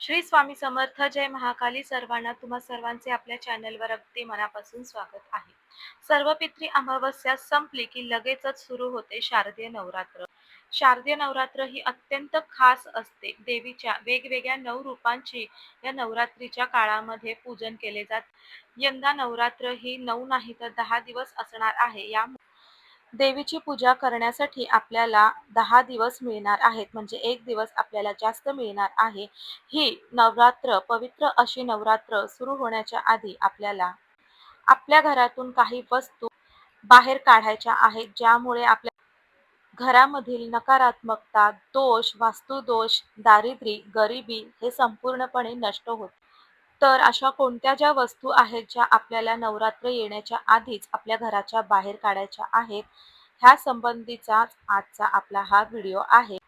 श्री स्वामी समर्थ जय महाकाली. सर्वांना तुम्हा सर्वांचे आपल्या चॅनलवर अगदी मनापासून स्वागत आहे. सर्व पित्री अमावस्या संपली की लगेचच सुरू होते शारदीय नवरात्र. शारदीय नवरात्र ही अत्यंत खास असते. देवीच्या वेगवेगळ्या नऊ रूपांची या नवरात्रीच्या काळामध्ये पूजन केले जात. यंदा नवरात्र ही नऊ नाही तर दहा दिवस असणार आहे. या देवीची पूजा करण्यासाठी आपल्याला दहा दिवस मिळणार आहेत. म्हणजे एक दिवस आपल्याला जास्त मिळणार आहे. ही नवरात्र पवित्र अशी नवरात्र सुरू होण्याच्या आधी आपल्याला आपल्या घरातून काही वस्तू बाहेर काढायच्या आहेत. ज्यामुळे आपल्या घरामधील नकारात्मकता दोष वास्तुदोष दारिद्र्य गरिबी हे संपूर्णपणे नष्ट होते. तर अशा कोणत्या ज्या वस्तू आहेत ज्या आपल्याला नवरात्र येण्याच्या आधीच आपल्या घराच्या बाहेर काढायच्या आहेत ह्या संबंधीचा आजचा आपला हा व्हिडिओ आहे.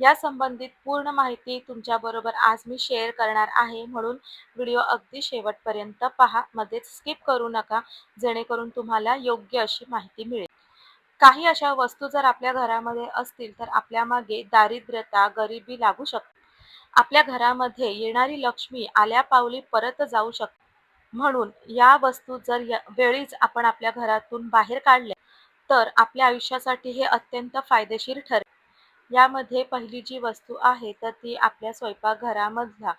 या संबंधित पूर्ण माहिती तुमच्याबरोबर आज मी शेअर करणार आहे म्हणून व्हिडिओ अगदी शेवटपर्यंत पहा. मध्येच स्किप करू नका जेणेकरून तुम्हाला योग्य अशी माहिती मिळेल. काही अशा वस्तू जर आपल्या घरामध्ये असतील तर आपल्या मागे दारिद्र्यता गरिबी लागू शकते. आपल्या घरामध्ये येणारी लक्ष्मी आल्या पावली परत जाऊ शकते म्हणून या वस्तू जर या वेळीच आपण आपल्या घरातून बाहेर काढल्या तर आपल्या आयुष्यासाठी हे अत्यंत फायदेशीर ठरेल. यामध्ये पहिली जी वस्तू आहे तर ती आपल्या स्वयंपाकघरामधला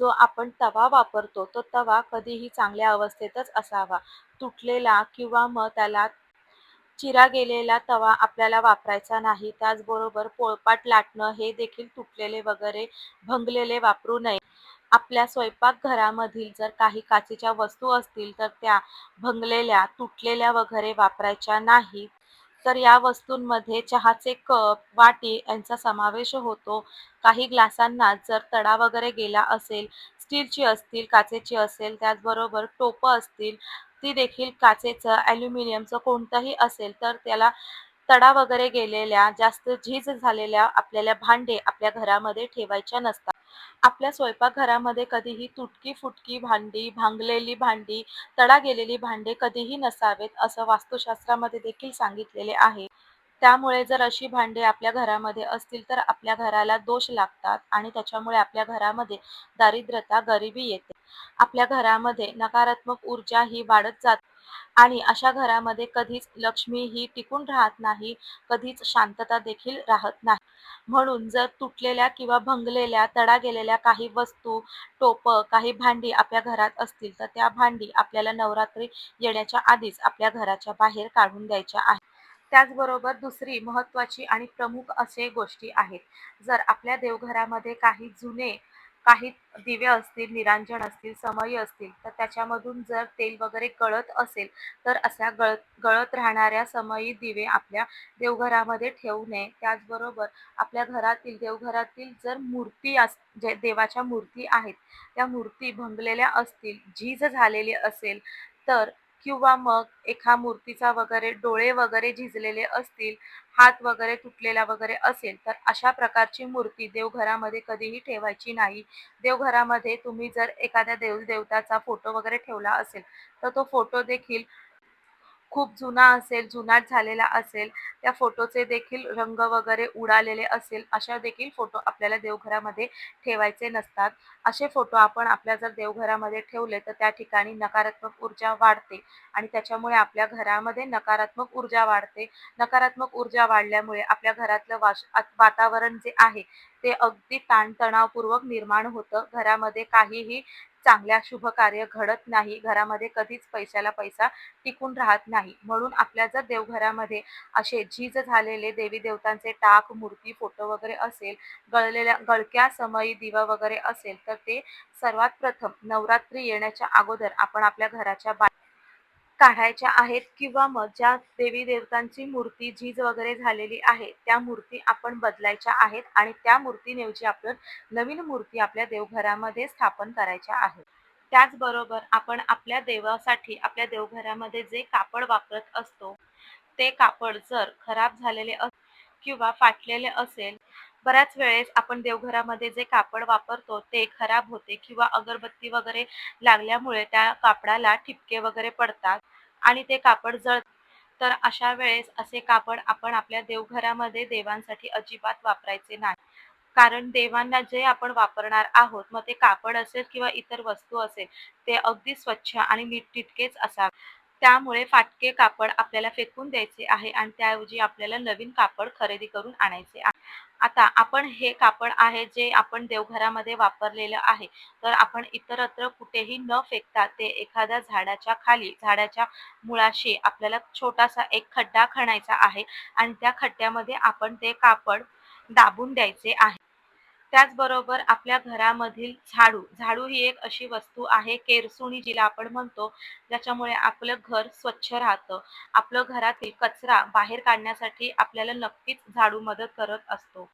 जो आपण तवा वापरतो तो तवा कधीही चांगल्या अवस्थेतच असावा. तुटलेला किंवा मग त्याला चिरा गेलेला तवा आपल्याला वापरायचा नाही. त्याचबरोबर पोळपाट लाटणं हे देखील तुटलेले वगैरे भंगलेले वापरू नये. आपल्या स्वयंपाकघरामधील जर काही काचेच्या वस्तू असतील तर त्या भंगलेल्या तुटलेल्या वगैरे वापरायच्या नाही. तर या वस्तूंमध्ये चहाचे कप वाटी यांचा समावेश होतो. काही ग्लासांना जर तडा वगैरे गेला असेल स्टीलची असतील काचेची असेल त्याचबरोबर टोपं असतील ती देखील काचेचं ॲल्युमिनियमचं कोणतंही असेल तर त्याला तडा वगैरे गेलेल्या जास्त झीज झालेल्या आपल्याला भांडे आपल्या घरामध्ये ठेवायच्या नसतात. आपल्या स्वयंपाकघरामध्ये कधीही तुटकी फुटकी भांडी भांगलेली भांडी तडा गेलेली भांडे कधीही नसावेत असं वास्तुशास्त्रामध्ये देखील सांगितलेले आहे. त्यामुळे जर अशी भांडे आपल्या घरामध्ये असतील तर आपल्या घराला दोष लागतात आणि त्याच्यामुळे आपल्या घरामध्ये दारिद्रता गरिबी येते. आपल्या घरामध्ये नकारात्मक ऊर्जा ही वाढत जाते आणि अशा घरामध्ये कधीच लक्ष्मी ही टिकून राहत नाही कधीच शांतता देखील राहत नाही. म्हणून जर तुटलेल्या किंवा भंगलेल्या तडा गेलेल्या काही वस्तू टोपं काही भांडी आपल्या घरात असतील तर त्या भांडी आपल्याला नवरात्री येण्याच्या आधीच आपल्या घराच्या बाहेर काढून द्यायच्या आहेत. त्याचबरोबर दुसरी महत्त्वाची आणि प्रमुख असे गोष्टी आहेत. जर आपल्या देवघरामध्ये काही जुने काही दिवे असतील निरांजन असतील समई असतील तर त्याच्यामधून जर तेल वगैरे गळत असेल तर अशा गळत गळत राहणाऱ्या समई दिवे आपल्या देवघरामध्ये ठेवू नये. त्याचबरोबर आपल्या घरातील देवघरातील जर मूर्ती अस जे देवाच्या मूर्ती आहेत त्या मूर्ती भंगलेल्या असतील झीज झालेली असेल तर किंवा मग एका मूर्तीचा वगैरे डोळे वगैरे झिजलेले असतील हात वगैरे तुटलेला वगैरे असेल तर अशा प्रकारची मूर्ती देवघरामध्ये कधीही ठेवायची नाही. देवघरामध्ये तुम्ही जर एखाद्या देव देवताचा फोटो वगैरे ठेवला असेल तर तो फोटो देखील खूप जुना असेल जुनाट झालेला असेल त्या फोटोचे देखील रंग वगैरे उडालेले असेल अशा देखील फोटो आपल्याला देवघरामध्ये ठेवायचे नसतात. असे फोटो आपण आपल्या जर देवघरामध्ये ठेवले तर त्या ठिकाणी नकारात्मक ऊर्जा वाढते आणि त्याच्यामुळे आपल्या घरामध्ये नकारात्मक ऊर्जा वाढते. नकारात्मक ऊर्जा वाढल्यामुळे आपल्या घरातलं वाश वातावरण जे आहे ते अगदी ताणतणावपूर्वक निर्माण होतं. घरामध्ये काहीही चांगल्या शुभ कार्य घडत नाही घरामध्ये कधीच पैशाला पैसा टिकून राहत नाही. म्हणून आपल्या जर देवघरामध्ये असे झीज झालेले देवी देवतांचे टाक मूर्ती फोटो वगैरे असेल गळलेल्या गळक्या समयी दिवा वगैरे असेल तर ते सर्वात प्रथम नवरात्री येण्याच्या अगोदर आपण आपल्या घराच्या बाहेर काढायच्या आहेत किंवा मग ज्या देवी देवतांची मूर्ती झीज वगैरे झालेली आहे त्या मूर्ती आपण बदलायच्या आहेत आणि त्या मूर्तीऐवजी आपण नवीन मूर्ती आपल्या देवघरामध्ये स्थापन करायच्या आहेत. त्याचबरोबर आपण आपल्या देवासाठी आपल्या देवघरामध्ये जे कापड वापरत असतो ते कापड जर खराब झालेले अस किंवा फाटलेले असेल बऱ्याच वेळेस आपण देवघरामध्ये जे कापड वापरतो ते खराब होते किंवा अगरबत्ती वगैरे लागल्यामुळे त्या कापडाला ठिपके वगैरे पडतात आणि ते कापड जळ तर अशा वेळेस असे कापड आपण आपल्या देवघरामध्ये देवांसाठी अजिबात वापरायचे नाही कारण देवांना जे आपण वापरणार आहोत, मग ते कापड असेल किंवा इतर वस्तू असेल, ते अगदी स्वच्छ आणि नीटनेटकेच असावे. त्यामुळे फाटके कापड आपल्याला फेकून द्यायचे आहे आणि त्याऐवजी आपल्याला नवीन कापड खरेदी करून आणायचे आहे. आता आपण हे कापड आहे जे आपण देवघरामध्ये वापरलेलं आहे, तर आपण इतरत्र कुठेही न फेकता ते एखाद्या झाडाच्या खाली, झाडाच्या मुळाशी आपल्याला छोटासा एक खड्डा खणायचा आहे आणि त्या खड्ड्यामध्ये आपण ते कापड दाबून द्यायचे आहे. त्याचबरोबर आपल्या घरामधील झाडू, झाडू ही एक अशी वस्तू आहे, केरसुणी जिला आपण म्हणतो, ज्याच्यामुळे आपलं घर स्वच्छ राहतं. आपलं घरातील कचरा बाहेर काढण्यासाठी आपल्याला नक्कीच झाडू मदत करत असतो.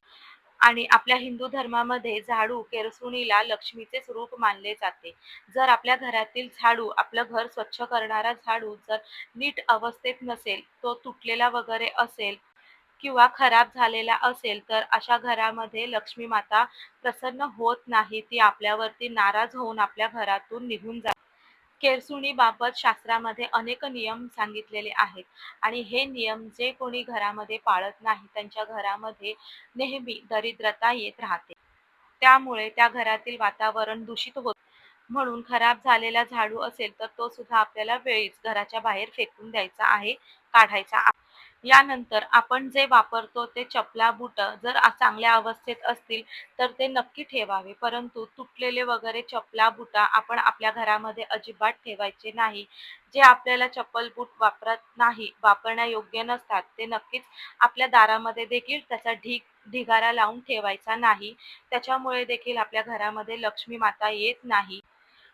आणि आपल्या हिंदू धर्मामध्ये झाडू, केरसुणीला लक्ष्मीचेच रूप मानले जाते. जर आपल्या घरातील झाडू, आपलं घर स्वच्छ करणारा झाडू जर नीट अवस्थेत नसेल, तो तुटलेला वगैरे असेल किंवा खराब झालेला असेल, तर अशा घरामध्ये लक्ष्मी माता प्रसन्न होत नाही. ती आपल्यावरती नाराज होऊन आपल्या घरातून निघून जाते. केरसुणीबाबत शास्त्रामध्ये अनेक नियम सांगितलेले आहेत आणि हे नियम जे कोणी घरामध्ये पाळत नाही, त्यांच्या घरामध्ये नेहमी दरिद्रता येत राहते. त्यामुळे त्या घरातील वातावरण दूषित होत म्हणून खराब झालेला झाडू असेल, तर तो सुद्धा आपल्याला वेळीच घराच्या बाहेर फेकून द्यायचा आहे, काढायचा आहे. यानंतर आपण जे वापरतो ते चपला, बुट जर चांगल्या अवस्थेत असतील, तर ते नक्की ठेवावे. परंतु तुटलेले वगैरे चपला, बुटा आपण आपल्या घरामध्ये अजिबात ठेवायचे नाही. जे आपल्याला चप्पल, बूट वापरत नाही, वापरण्यायोग्य नसतात, ते नक्कीच आपल्या दारामध्ये देखील त्याचा ढीग ढिगारा लावून ठेवायचा नाही. त्याच्यामुळे देखील आपल्या घरामध्ये लक्ष्मी माता येत नाही.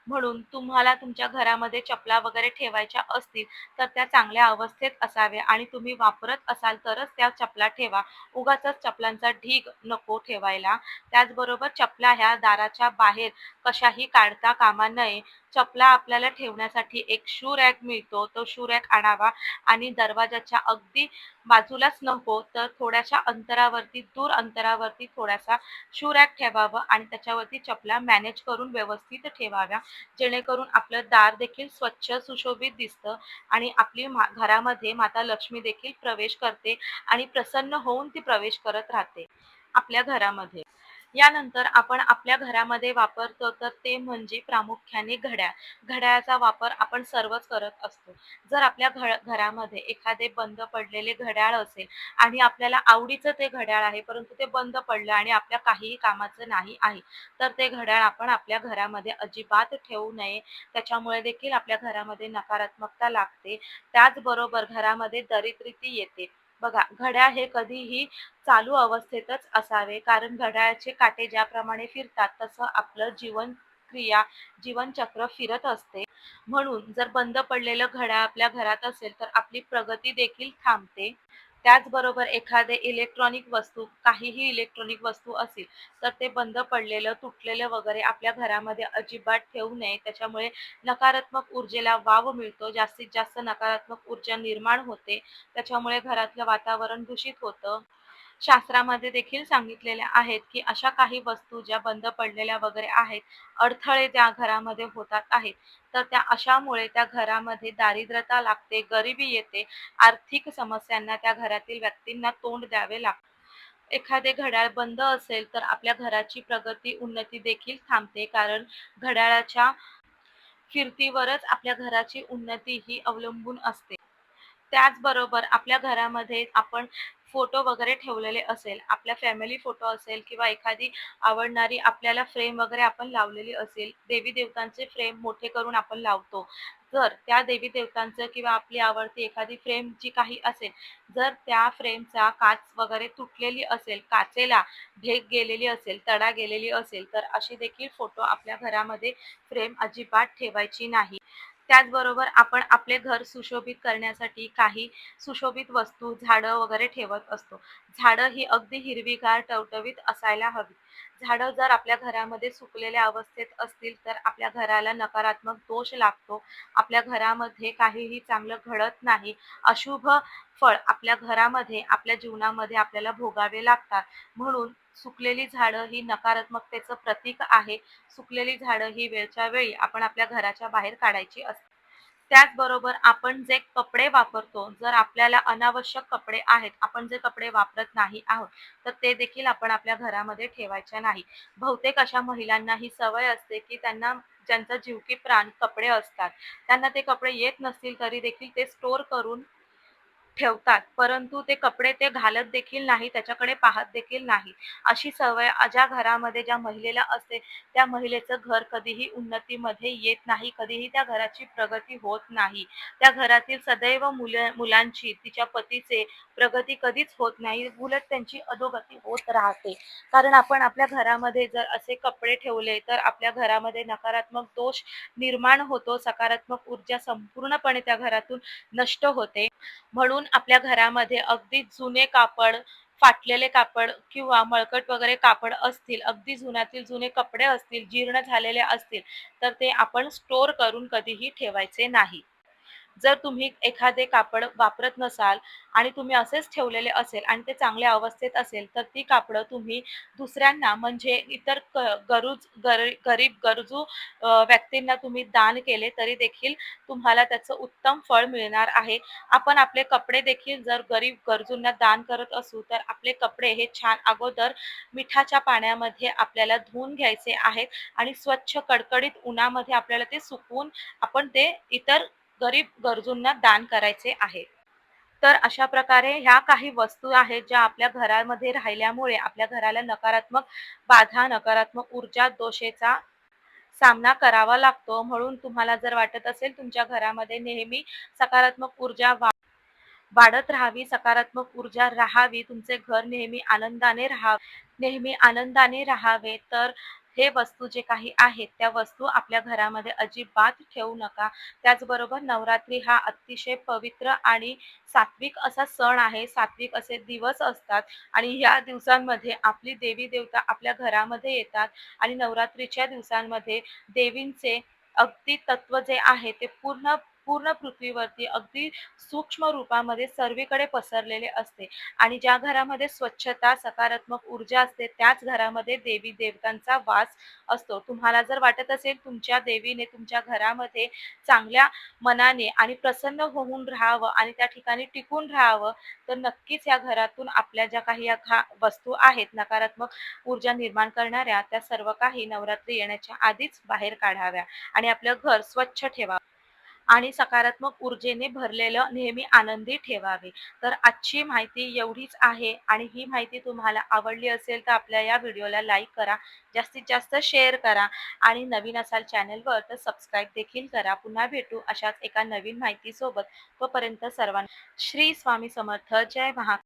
म्हणून तुम्हाला तुमच्या घरामध्ये चपला वगैरे ठेवायच्या असतील, तर त्या चांगल्या अवस्थेत असाव्या आणि तुम्ही वापरत असाल तरच त्या चपला ठेवा. उगाचच चपलांचा ढीग नको ठेवायला. त्याचबरोबर चपला ह्या दाराच्या बाहेर कशाही काढता कामा नये. चपला आपल्याला ठेवण्यासाठी एक शू रॅक मिळतो, तो शू रॅक आणावा आणि दरवाजाच्या अगदी बाजूलाच नको, तर थोड्याशा अंतरावरती, दूर अंतरावरती थोडासा शू रॅक ठेवावं आणि त्याच्यावरती चपला मॅनेज करून व्यवस्थित ठेवाव्या. जेणेकरून आपलं दार देखील स्वच्छ, सुशोभित दिसतं आणि आपली मा घरामध्ये माता लक्ष्मी देखील प्रवेश करते आणि प्रसन्न होऊन ती प्रवेश करत राहते आपल्या घरामध्ये. यानंतर आपण आपल्या घरामध्ये वापरतो, तर ते म्हणजे प्रामुख्याने घड्याळ. घड्याळाचा वापर आपण सर्वच करत असतो. जर आपल्या घ घरामध्ये एखादे बंद पडलेले घड्याळ असेल आणि आपल्याला आवडीचं ते घड्याळ आहे, परंतु ते बंद पडलं आणि आपल्या काहीही कामाचं नाही आहे, तर ते घड्याळ आपण आपल्या घरामध्ये अजिबात ठेवू नये. त्याच्यामुळे देखील आपल्या घरामध्ये नकारात्मकता लागते. त्याचबरोबर घरामध्ये दरिद्रिती येते. बघा, घड्याळ हे कधीही चालू अवस्थेतच असावे, कारण घड्याळाचे काटे ज्याप्रमाणे फिरतात, तसं आपलं जीवन क्रिया जीवनचक्र फिरत असते. म्हणून जर बंद पडलेलं घड्याळ आपल्या घरात असेल, तर आपली प्रगती देखील थांबते. त्याचबरोबर एखादे इलेक्ट्रॉनिक वस्तू, काहीही इलेक्ट्रॉनिक वस्तू असेल, तर ते बंद पडलेलं, तुटलेलं वगैरे आपल्या घरामध्ये अजिबात ठेवू नये. त्याच्यामुळे नकारात्मक ऊर्जेला वाव मिळतो. जास्तीत जास्त नकारात्मक ऊर्जा निर्माण होते. त्याच्यामुळे घरातलं वातावरण दूषित होतं. शास्त्रामध्ये देखील सांगितलेल्या आहेत, की अशा काही वस्तू ज्या बंद पडलेल्या वगैरे आहेत, अडथळे त्या घरामध्ये होतात आहेत, तर त्या अशामुळे त्या घरामध्ये दारिद्रता लागते, गरिबी येते, आर्थिक समस्यांना त्या घरातील व्यक्तींना तोंड द्यावे लागते. एखादे घड्याळ बंद असेल, तर आपल्या घराची प्रगती, उन्नती देखील थांबते. कारण घड्याळाच्या फिरतीवरच आपल्या घराची उन्नती ही अवलंबून असते. त्याचबरोबर आपल्या घरामध्ये आपण फोटो वगैरे ठेवलेले असेल, आपल्या फॅमिली फोटो असेल किंवा एखादी आवडणारी आपल्याला फ्रेम वगैरे आपण लावलेली असेल, देवी-देवतांचे फ्रेम मोठे करून आपण लावतो. जर त्या देवी-देवतांचं किंवा आपली आवडती एखादी फ्रेम जी काही असेल, जर त्या फ्रेमचा काच वगैरे तुटलेली असेल, काचेला भेग गेलेली असेल, तडा गेलेली असेल, तर अशी देखील फोटो आपल्या घरामध्ये फ्रेम अजिबात ठेवायची नाही. त्याचबरोबर आपण आपले घर सुशोभित करण्यासाठी काही सुशोभित वस्तू, झाडं वगैरे ठेवत असतो. झाडं ही अगदी हिरवीगार, टवटवीत असायला हवी. झाडं जर आपल्या घरामध्ये सुकलेल्या अवस्थेत असतील, तर आपल्या घराला नकारात्मक दोष लागतो. आपल्या घरामध्ये काहीही चांगलं घडत नाही. अशुभ फळ आपल्या घरामध्ये, आपल्या जीवनामध्ये आपल्याला भोगावे लागतात. म्हणून सुकलेली झाडं ही नकारात्मकतेचं प्रतीक आहे. सुकलेली झाडं ही वेळच्या वेळी आपण आपल्या घराच्या बाहेर काढायची असतात. त्याचबरोबर आपण जे कपडे वापरतो जर आपल्याला अनावश्यक कपडे आहेत आपण जे कपडे वापरत नाही आहोत तर ते देखील आपण आपल्या घरामध्ये ठेवायचे नाही. बहुतेक अशा महिलांना ही सवय असते की त्यांना ज्यांचा जीवकी प्राण कपडे असतात त्यांना ते कपडे येत नसतील तरी देखील ते स्टोर करून ठेवतात. परंतु ते कपडे ते घालत देखील नाही त्याच्याकडे पाहत देखील नाही. अशी सवय ज्या घरामध्ये ज्या महिलेला असते त्या महिलेचं घर कधीही उन्नतीमध्ये येत नाही कधीही त्या घराची प्रगती होत नाही. त्या घरातील सदैव मुलं मुलांची तिच्या पतीचे प्रगती कधीच होत नाही उलट त्यांची अधोगती होत राहते. कारण आपण आपल्या घरामध्ये जर असे कपडे ठेवले तर आपल्या घरामध्ये नकारात्मक दोष निर्माण होतो सकारात्मक ऊर्जा संपूर्णपणे त्या घरातून नष्ट होते. म्हणून आपल्या घरामध्ये अगदी जुने कापड फाटलेले कापड किंवा मळकट वगैरे कापड असतील अगदी जुन्यातील जुने कपडे असतील जीर्ण झालेले असतील तर ते आपण स्टोर करून कधीही ठेवायचे नाही. जर तुम्ही एखादे कापड वापरत नसाल आणि तुम्ही असेच ठेवलेले असेल आणि ते चांगल्या अवस्थेत असेल तर ती कापडं तुम्ही दुसऱ्यांना म्हणजे इतर गरुज गर गरीब गरजू व्यक्तींना तुम्ही दान केले तरी देखील तुम्हाला त्याचं उत्तम फळ मिळणार आहे. आपण आपले कपडे देखील जर गरीब गरजूंना दान करत असू तर आपले कपडे हे छान अगोदर मिठाच्या पाण्यामध्ये आपल्याला धुवून घ्यायचे आहेत आणि स्वच्छ कडकडीत उन्हामध्ये आपल्याला ते सुकवून आपण ते इतर गरीब गरजूंना दान करायचे आहे. तर अशा प्रकारे ह्या काही वस्तू आहेत ज्या आपल्या घरामध्ये राहिल्यामुळे आपल्या घराला नकारात्मक बाधा नकारात्मक ऊर्जा दोषेचा सामना करावा लागतो. म्हणून तुम्हाला जर वाटत असेल तुमच्या घरामध्ये नेहमी सकारात्मक ऊर्जा वाढत राहावी सकारात्मक ऊर्जा राहावी तुमचे घर नेहमी आनंदाने राहा नेहमी आनंदाने राहावे तर हे वस्तू जे काही आहेत त्या वस्तू आपल्या घरामध्ये अजिबात ठेवू नका. त्याचबरोबर नवरात्री हा अतिशय पवित्र आणि सात्विक असा सण आहे. सात्विक असे दिवस असतात आणि या दिवसांमध्ये आपली देवी देवता आपल्या घरामध्ये येतात आणि नवरात्रीच्या दिवसांमध्ये देवींचे अगदी तत्व जे आहे ते पूर्ण पूर्ण पृथ्वीवरती अगदी सूक्ष्म रूपामध्ये सर्वीकडे पसरलेले असते. आणि ज्या घरामध्ये स्वच्छता सकारात्मक ऊर्जा असते त्याच घरामध्ये देवी देवतांचा वास असतो. तुम्हाला जर वाटत असेल तुमच्या देवीने तुमच्या घरामध्ये चांगल्या मनाने आणि प्रसन्न होऊन राहावं आणि त्या ठिकाणी टिकून राहावं तर नक्कीच या घरातून आपल्या ज्या काही या घा वस्तू आहेत नकारात्मक ऊर्जा निर्माण करणाऱ्या त्या सर्व काही नवरात्री येण्याच्या आधीच बाहेर काढाव्या आणि आपलं घर स्वच्छ ठेवा आणि सकारात्मक ऊर्जेने भरलेलं नेहमी आनंदी ठेवावे. तर आजची माहिती एवढीच आहे आणि ही माहिती तुम्हाला आवडली असेल तर आपल्या या व्हिडिओला लाईक करा जास्तीत जास्त शेअर करा आणि नवीन असाल चॅनलवर तर सबस्क्राईब देखील करा. पुन्हा भेटू अशाच एका नवीन माहितीसोबत. तोपर्यंत सर्वांना श्री स्वामी समर्थ. जय महा